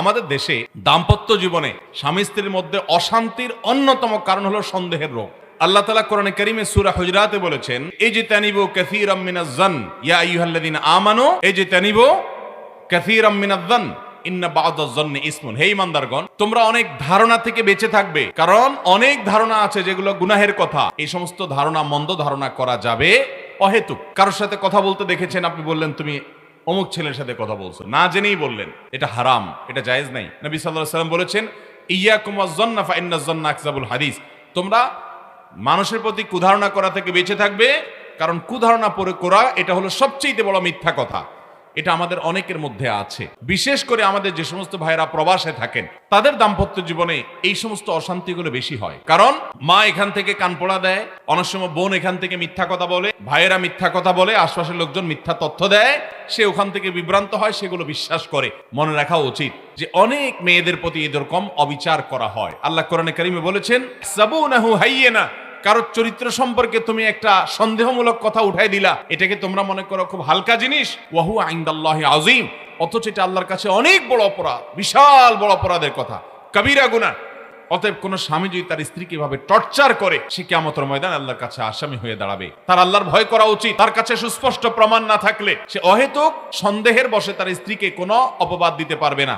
আমাদের দেশে দাম্পত্য জীবনে স্বামী স্ত্রীর মধ্যে অশান্তির অন্যতম কারণ হলো সন্দেহের রোগ। আল্লাহ তালা কোরআনে করিমে সুরা হুজরাতে বলেছেন এই যে তানিবো কাসীর মিনাজ্জান ইয়া আইয়ুহাল্লাযিনা আমানু এই যে তানিবো কাসীর মিনাজ্জান ইন্না বাদাজ্জান্নি ইসমুন। হে ইমানদারগণ তোমরা অনেক ধারণা থেকে বেঁচে থাকবে, কারণ অনেক ধারণা আছে যেগুলো গুনাহের কথা। এই সমস্ত ধারণা, মন্দ ধারণা করা যাবে অহেতুক। কারোর সাথে কথা বলতে দেখেছেন, আপনি বললেন, তুমি অমুক ছেলের সাথে কথা বলছো। না জেনেই বললেন, এটা হারাম, এটা জায়েজ নাই। নবী সাল্লাহ সাল্লাম বলেছেন ইয়া কুমার জন্না আকযাবুল হাদিস। তোমরা মানুষের প্রতি কুধারণা করা থেকে বেঁচে থাকবে, কারণ কুধারণা পরে করা, এটা হলো সবচেয়ে বড় মিথ্যা কথা। এটা আমাদের অনেকের মধ্যে আছে। বিশেষ করে আমাদের যে সমস্ত ভাইরা প্রবাসে থাকেন, তাদের দাম্পত্য জীবনে এই সমস্ত অশান্তিগুলো বেশি হয়। কারণ মা এখান থেকে কান পোড়া দেয়, অনেক সময় বোন এখান থেকে মিথ্যা কথা বলে, ভাইয়েরা মিথ্যা কথা বলে, আশপাশের লোকজন মিথ্যা তথ্য দেয়, সে ওখান থেকে বিভ্রান্ত হয়, সেগুলো বিশ্বাস করে। মনে রাখা উচিত যে অনেক মেয়েদের প্রতি এরকম অবিচার করা হয়। আল্লাহ কোরআনে কারিমে বলেছেন, সাবুনাহু হাইয়েনা কারোর চরিত্র সম্পর্কে তুমি একটা সন্দেহমূলক কথা উঠাই দিলা, এটাকে তোমরা মনে করো খুব হালকা জিনিস, ওয়াহু আইন্দাল্লাহি আজিম অথচ এটা আল্লাহর কাছে অনেক বড় অপরাধ, বিশাল বড় অপরাধের কথা। কবিরা গুনাহ, অতএব কোন স্বামী যদি তার স্ত্রীকে এভাবে টর্চার করে, সে কেমতর ময়দান আল্লাহর কাছে আসামি হয়ে দাঁড়াবে। তার আল্লাহর ভয় করা উচিত, তার কাছে সুস্পষ্ট প্রমাণ না থাকলে, সে অহেতুক সন্দেহের বসে তার স্ত্রীকে কোনো অপবাদ দিতে পারবে না।